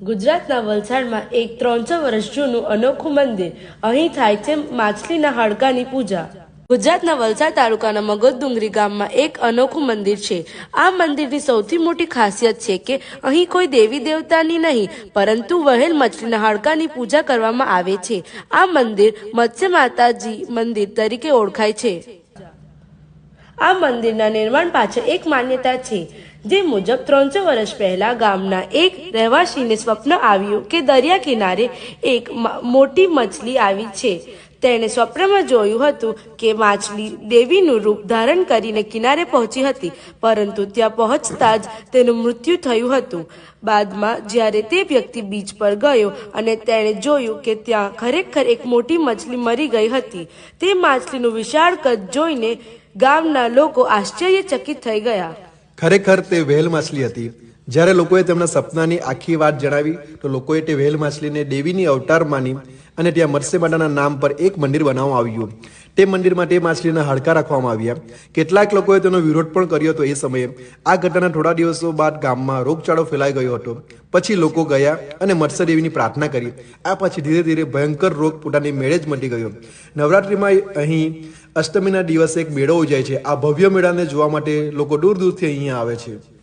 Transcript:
ગુજરાતના વલસાડમાં એક ત્રણસો વર્ષ જૂનું અનોખું મંદિર. અહીં થાય છે માછલીના હાડકાની પૂજા. ગુજરાતના વલસાડ તાલુકાના મગજડુંગરી ગામમાં એક અનોખું મંદિર છે. આ મંદિરની સૌથી મોટી ખાસિયત છે કે અહીં કોઈ દેવી દેવતાની નહીં, પરંતુ વહેલ મછલીના હાડકાની પૂજા કરવામાં આવે છે. આ મંદિર મત્સ્ય માતાજી મંદિર તરીકે ઓળખાય છે. આ મંદિરના નિર્માણ પાછળ એક માન્યતા છે. જે મુજબ ત્રણસો વર્ષ પહેલા ગામના એક રહેવાસીને સ્વપ્ન આવ્યું કે દરિયા કિનારે એક મોટી મછલી આવી છે. તેણે સ્વપ્નમાં જોયું હતું કે માછલી દેવીનું રૂપ ધારણ કરીને કિનારે પહોંચી હતી, પરંતુ ત્યાં પહોંચતા જ તેનું મૃત્યુ થયું હતું. બાદમાં જ્યારે તે વ્યક્તિ બીચ પર ગયો અને તેણે જોયું કે ત્યાં ખરેખર એક મોટી મછલી મરી ગઈ હતી, તે માછલીનું વિશાળ કદ જોઈને ગામના લોકો આશ્ચર્યચકિત થઈ ગયા. ખરેખર તે વહેલ માછલી હતી. જ્યારે લોકોએ તેમના સપનાની આખી વાત જણાવી, તો લોકોએ તે વહેલ માછલીને દેવીની અવતાર માની અને ત્યાં મત્સ્ય માતાના નામ પર એક મંદિર બનાવવામાં આવ્યું. તે મંદિરમાં તે માછલીના હાડકા રાખવામાં આવ્યા. કેટલાક લોકોએ તેનો વિરોધ પણ કર્યો હતો એ સમયે. આ ઘટનાના થોડા દિવસો બાદ ગામમાં રોગચાળો ફેલાઈ ગયો હતો. પછી લોકો ગયા અને મત્સ્યદેવીની પ્રાર્થના કરી. આ પછી ધીરે ધીરે ભયંકર રોગ પોતાની મેળે જ મટી ગયો. નવરાત્રિમાં અહીં અષ્ટમીના દિવસે એક મેળો ઉજાય છે. આ ભવ્ય મેળાને જોવા માટે લોકો દૂર દૂરથી અહીંયા આવે છે.